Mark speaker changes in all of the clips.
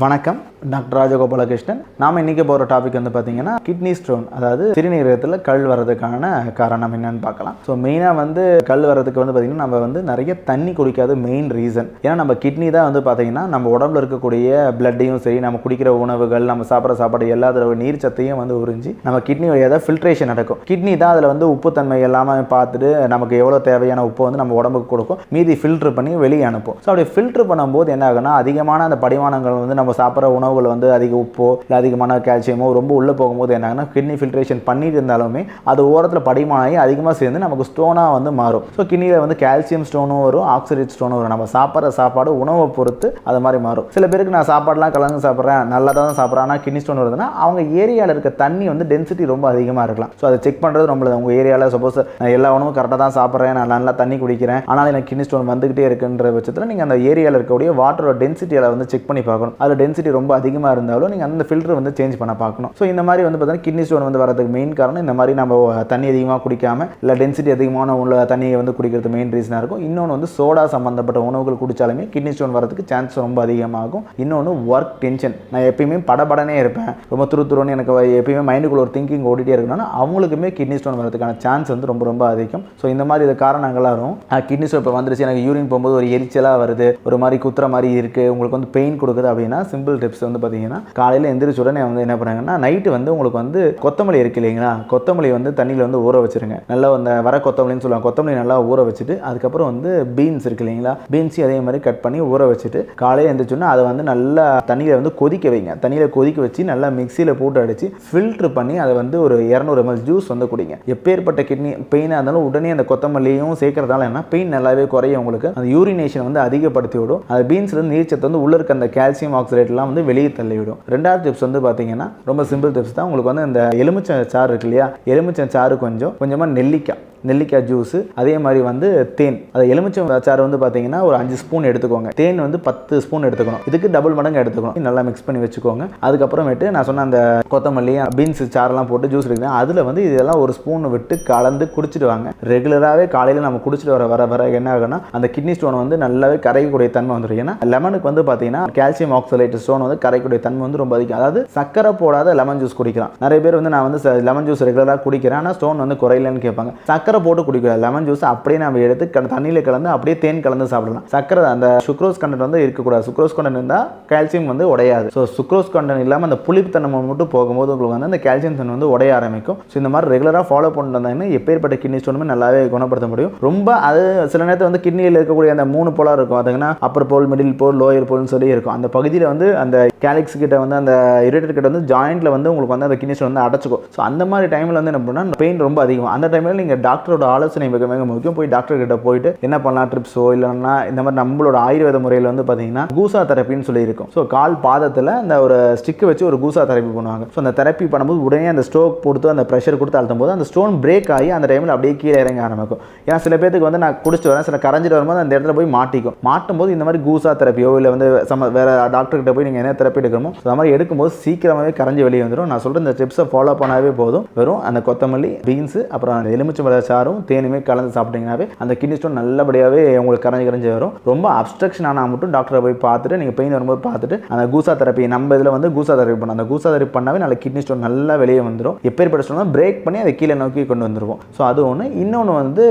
Speaker 1: வணக்கம். டாக்டர் ராஜகோபாலகிருஷ்ணன். நாம இன்றைக்கி போகிற டாபிக் வந்து பார்த்தீங்கன்னா கிட்னி ஸ்டோன் அதாவது சிறுநீரகத்தில் கல் வரதுக்கான காரணம் என்னன்னு பார்க்கலாம். ஸோ மெயினாக வந்து கல் வர்றதுக்கு வந்து பார்த்தீங்கன்னா நம்ம வந்து நிறைய தண்ணி குடிக்காத மெயின் ரீசன் ஏன்னா நம்ம கிட்னி தான் வந்து பார்த்தீங்கன்னா நம்ம உடம்புல இருக்கக்கூடிய பிளட்டையும் சரி நம்ம குடிக்கிற உணவுகள் நம்ம சாப்பிட்ற சாப்பாடு எல்லாத்தோட நீர் சத்தையும் வந்து உறிஞ்சி நம்ம கிட்னி வழியாக தான் ஃபில்ட்ரேஷன் நடக்கும். கிட்னி தான் அதில் வந்து உப்புத்தன்மை எல்லாமே பார்த்துட்டு நமக்கு எவ்வளோ தேவையான உப்பு வந்து நம்ம உடம்புக்கு கொடுக்கும். மீதி ஃபில்டர் பண்ணி வெளியே அனுப்பும். ஸோ அப்படி ஃபில்டர் பண்ணும்போது என்ன ஆகுனா அதிகமான அந்த படிமானங்கள் வந்து நம்ம சாப்பிட்ற உணவுகள் வந்து அதிக உப்போ இல்லை அதிகமான கால்சியமோ ரொம்ப உள்ளே போகும்போது என்ன கிட்னி ஃபில்ட்ரேஷன் பண்ணிட்டு இருந்தாலுமே அது ஓரத்தில் படிமானாகி அதிகமாக சேர்ந்து நமக்கு ஸ்டோனாக வந்து மாறும். ஸோ கிட்னியில் வந்து கால்சியம் ஸ்டோனும் வரும் ஆக்சிடேட் ஸ்டோனும் வரும். நம்ம சாப்பிட்ற சாப்பாடு உணவை பொறுத்து அது மாதிரி மாறும். சில பேருக்கு நான் சாப்பாடுலாம் கலந்து சாப்பிட்றேன் நல்லா தான் சாப்பிட்றேன். ஆனால் கிட்னி ஸ்டோன் வருதுன்னா அவங்க ஏரியாவில் இருக்க தண்ணி வந்து டென்சிட்டி ரொம்ப அதிகமாக இருக்கலாம். ஸோ அதை செக் பண்ணுறது ரொம்ப உங்கள் ஏரியாவில் சப்போஸ் நான் எல்லா உணவும் கரெக்டாக தான் சாப்பிட்றேன் நான் நல்லா தண்ணி குடிக்கிறேன். ஆனால் எனக்கு கிட்னி ஸ்டோன் வந்துகிட்டே இருக்குன்ற பட்சத்தில் நீங்கள் அந்த ஏரியாவில் இருக்கக்கூடிய வாட்டரோட டென்சிட்டியில் வந்து செக் பண்ணி பார்க்கணும். அதில் டென்சிட்டி ரொம்ப அதிகமாக இருந்தாலும் நீங்கள் அந்த ஃபில்டர் வந்து சேஞ்ச் பண்ண பார்க்கணும். ஸோ இந்த மாதிரி வந்து பார்த்தீங்கன்னா கிட்னி ஸ்டோன் வந்து வரதுக்கு மெயின் காரணம் இந்த மாதிரி நம்ம தண்ணி அதிகமாக குடிக்காமல் இல்லை டென்சிட்டி அதிகமான உள்ள தண்ணியை வந்து குடிக்கிறது மெயின் ரீசனாக இருக்கும். இன்னொன்று வந்து சோடா சம்மந்தப்பட்ட உணவுகள் குடித்தாலுமே கிட்னி ஸ்டோன் வரதுக்கு சான்ஸ் ரொம்ப அதிகமாகும். இன்னொன்று ஒர்க் டென்ஷன் நான் எப்பயுமே படபடனே இருப்பேன். ரொம்ப துரு துருன்னு எனக்கு எப்பயுமே மைண்டுக்குள்ள ஒரு திங்கிங் ஓடிட்டே இருக்கணும்னா அவங்களுக்குமே கிட்னி ஸ்டோன் வரதுக்கான சான்ஸ் வந்து ரொம்ப ரொம்ப அதிகம். ஸோ இந்த மாதிரி இது காரணங்களாக இருக்கும் கிட்னி ஸ்டோன் இப்போ வந்துருச்சு எனக்கு யூரின் போகும்போது ஒரு எரிச்சலாக வருது ஒரு மாதிரி குத்துற மாதிரி இருக்குது உங்களுக்கு வந்து பெயின் கொடுக்குது அப்படின்னா சிம்பிள் டிப்ஸ் வந்து பார்த்தீங்கன்னா காலையில் எந்திரிச்ச உடனே வந்து என்ன பண்ணுறாங்கன்னா நைட்டு வந்து உங்களுக்கு வந்து கொத்தமல்லி இருக்கு இல்லைங்களா? கொத்தமல்லி வந்து தண்ணியில் வந்து ஊற வச்சுருங்க. நல்லா அந்த வர கொத்தமல்லின்னு சொல்லுவாங்க. கொத்தமல்லி நல்லா ஊற வச்சுட்டு அதுக்கப்புறம் வந்து பீன்ஸ் இருக்கு இல்லைங்களா? பீன்ஸையும் அதே மாதிரி கட் பண்ணி ஊற வச்சுட்டு காலையில் எந்திரிச்சோன்னா அதை வந்து நல்லா தண்ணியில் வந்து கொதிக்க வைங்க. தண்ணியில் கொதிக்க வச்சு நல்லா மிக்சியில் போட்டு அடித்து ஃபில்ட்ரு பண்ணி அதை வந்து ஒரு இரநூறு எம்எல் ஜூஸ் வந்து குடிங்க. எப்பேற்பட்ட கிட்னி பெயினாக இருந்தாலும் உடனே அந்த கொத்தமல்லியும் சேர்க்கறதால என்ன பெயின் நல்லாவே குறையும் உங்களுக்கு. அந்த யூரினேஷன் வந்து அதிகப்படுத்தி விடும். அது பீன்ஸ்லேருந்து நீர்ச்சத்து வந்து உள்ள இருக்க அந்த கால்சியம் ஆக்சிடேட்லாம் வந்து வெளியே தள்ளி விடும் ரெண்டாவது டிப்ஸ் வந்து பார்த்தீங்கன்னா ரொம்ப சிம்பிள் டிப்ஸ் தான். உங்களுக்கு வந்து இந்த எலுமிச்சை சாறு இருக்கு இல்லையா எலுமிச்சை சாறு கொஞ்சம் கொஞ்சமாக நெல்லிக்காய். நெல்லிக்காய் ஜூஸு அதே மாதிரி வந்து தேன். அது எலுமிச்சம் சாறு வந்து பார்த்தீங்கன்னா ஒரு அஞ்சு ஸ்பூன் எடுத்துக்கோங்க. தேன் வந்து பத்து ஸ்பூன் எடுத்துக்கணும். இதுக்கு டபுள் மடங்கு எடுத்துக்கணும். நல்லா மிக்ஸ் பண்ணி வச்சுக்கோங்க. அதுக்கப்புறமேட்டு நான் சொன்ன அந்த கொத்தமல்லி பீன்ஸ் சாரெல்லாம் போட்டு ஜூஸ் எடுக்கிறேன் அதில் வந்து இதெல்லாம் ஒரு ஸ்பூன் விட்டு கலந்து குடிச்சிட்டு வாங்க ரெகுலராகவே காலையில் நம்ம குடிச்சிட்டு வர வர வர என்ன ஆகும்னா அந்த கிட்னி ஸ்டோன் வந்து நல்லாவே கரையக்கூடிய தன்மை வந்துடும் ஏன்னா லெமனுக்கு வந்து பார்த்தீங்கன்னா கால்சியம் ஆக்சலேட் ஸ்டோன் வந்து கரையக்கூடிய தன்மை வந்து ரொம்ப அதிகம். அதாவது சக்கரை போடாத லெமன் ஜூஸ் குடிக்கலாம். நிறைய பேர் வந்து நான் வந்து லெமன் ஜூஸ் ரெகுலராக குடிக்கிறேன். ஆனால் ஸ்டோன் வந்து குறையலன்னு கேட்பாங்க. சக்கரை போட்டு குடிக்கலாம் லெமன் ஜூஸ் அப்படியே நம்ம எடுத்து தண்ணியில் கலந்து அப்படியே தேன் கலந்து சாப்பிடலாம். சக்கரை அந்த சுக்ரோஸ் கண்டென்ட் வந்து இருக்கக்கூடாது. சுக்ரோஸ் கண்டென்ட் இருந்தால் கால்சியம் வந்து உடையாது. ஸோ சுக்ரோஸ் கண்டென்ட் இல்லாமல் அந்த புளிப்புத்தன்மை மட்டும் போகும்போது உங்களுக்கு வந்து அந்த கால்சியம் தன்மை வந்து உடைய ஆரம்பிக்கும். ஸோ இந்த மாதிரி ரெகுலராக ஃபாலோ பண்ணிட்டு வந்தாங்கன்னா எப்பேற்பட்ட கிட்னி ஸ்டோனுமே நல்லாவே குணப்படுத்த முடியும். ரொம்ப அது சில நேரத்தில் வந்து கிட்னியில் இருக்கக்கூடிய அந்த மூணு போலாக இருக்கும். அதுங்கன்னா upper pole middle pole lower போல்னு சொல்லி இருக்கும். அந்த பகுதியில் வந்து அந்த கேலிக்ஸ் கிட்ட வந்து அந்த இரிட்டர் கிட்ட வந்து ஜாயிண்ட்டில் வந்து உங்களுக்கு வந்து அந்த கிட்னி ஸ்டோன் வந்து அடைச்சிக்கும். ஸோ அந்த மாதிரி டைமில் வந்து என்ன பண்ணால் பெயின் ரொம்ப அதிகம். அந்த டைமில் நீங்கள் டாக்டரோட ஆலோசனை மிக மிக முக்கியம். போய் டாக்டர் கிட்ட போயிட்டு என்ன பண்ணலாம் ட்ரிப்ஸோ இல்லைன்னா இந்த மாதிரி நம்மளோட ஆயுர்வேத முறையில் வந்து பார்த்தீங்கன்னா கூசா தெரப்பின்னு சொல்லி இருக்கும். ஸோ கால் பாதத்தில் அந்த ஒரு ஸ்டிக்கு வச்சு ஒரு கூசா தெரப்பி பண்ணுவாங்க. ஸோ அந்த தெரப்பி பண்ணும்போது உடனே அந்த ஸ்ட்ரோக் கொடுத்து அந்த ப்ரெஷர் கொடுத்து அழுத்தும் போது அந்த ஸ்டோன் பிரேக் ஆகி அந்த டைமில் அப்படியே கீழே இறங்க ஆரம்பிக்கும். ஏன்னா சில பேருக்கு வந்து நான் குடிச்சிட்டு வரேன் சில கரைஞ்சிட்டு வரும்போது அந்த இடத்துல போய் மாட்டிக்கும். மாட்டும் போது இந்த மாதிரி கூசா தெரப்பியோ இல்லை வந்து சம வேற டாக்டர்கிட்ட போய் நீங்கள் என்ன தெரப்பி எடுக்கணுமோ அந்த மாதிரி எடுக்கும்போது சீக்கிரமாகவே கரைஞ்சி வெளியே வந்துடும் நான் சொல்கிற இந்த ஸ்டெப்ஸை ஃபாலோ பண்ணாவே போதும். வெறும் அந்த கொத்தமல்லி பீன்ஸு அப்புறம் அந்த எலுமிச்சம்பழ சாரும் தேனுமே கலந்து சாப்பிட்டீங்கன்னாவே அந்த கிட்னி ஸ்டோன் நல்லபடியாகவே உங்களுக்கு கரைஞ்சி கரைஞ்சி வரும். ரொம்ப அப்ஸ்ட்ரக்ஷன் ஆனால் மட்டும் டாக்டரை போய் பார்த்துட்டு நீங்கள் பெயின் வரும்போது பார்த்துட்டு அந்த கூசா தெரப்பி நம்ம இதில் வந்து கூசா தெரப்பி பண்ணோம் அந்த கூசா தெரப்பி பண்ணாவே நல்ல கிட்னி ஸ்டோன் நல்லா வெளியே வந்துடும் எப்பேற்பட்ட ஸ்டோன் பிரேக் பண்ணி அதை கீழே நோக்கி கொண்டு வந்துருவோம். ஸோ அது ஒன்று இன்னொன்று வந்து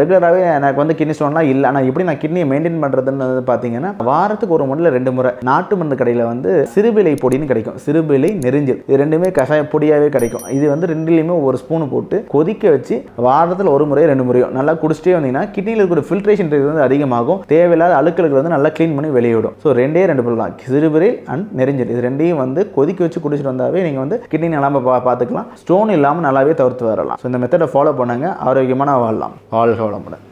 Speaker 1: ரெகுலராகவே எனக்கு வந்து கிட்னி ஸ்டோன்லாம் இல்லை. ஆனால் எப்படி நான் கிட்னியை மெயின்டைன் பண்ணுறதுன்னு வந்து பார்த்தீங்கன்னா வாரத்துக்கு ஒரு முறையில் ரெண்டு முறை நாட்டு மருந்து கடையில் வந்து சிறுபிலை பொடின்னு கிடைக்கும். சிறுபிலை நெரிஞ்சல். இது ரெண்டுமே கஷாய பொடியாகவே கிடைக்கும். இது வந்து ரெண்டுலேயுமே ஒரு ஸ்பூன் போட்டு கொதிக்க வச்சு வாரத்தில் ஒரு முறையோ ரெண்டு முறையோ நல்லா குடிச்சிட்டே வந்தீங்கன்னா கிட்னியில் இருக்கிற ஃபில்ட்ரேஷன் வந்து அதிகமாகும். தேவையில்லாத அழுக்களுக்கு வந்து நல்லா க்ளீன் பண்ணி வெளியிடும். ஸோ ரெண்டே ரெண்டு பொருள் தான். அண்ட் நெறிஞ்சல் இது ரெண்டையும் வந்து கொதிக்க வச்சு குடிச்சிட்டு வந்தாவே நீங்கள் வந்து கிட்னி நல்லாம பா பார்த்துக்கலாம். ஸ்டோன் இல்லாமல் நல்லாவே தவிர்த்து வரலாம். ஸோ இந்த மெத்தடை ஃபாலோ பண்ணுங்க. ஆரோக்கியமான வாழலாம். வாழ்க வளமுடன்.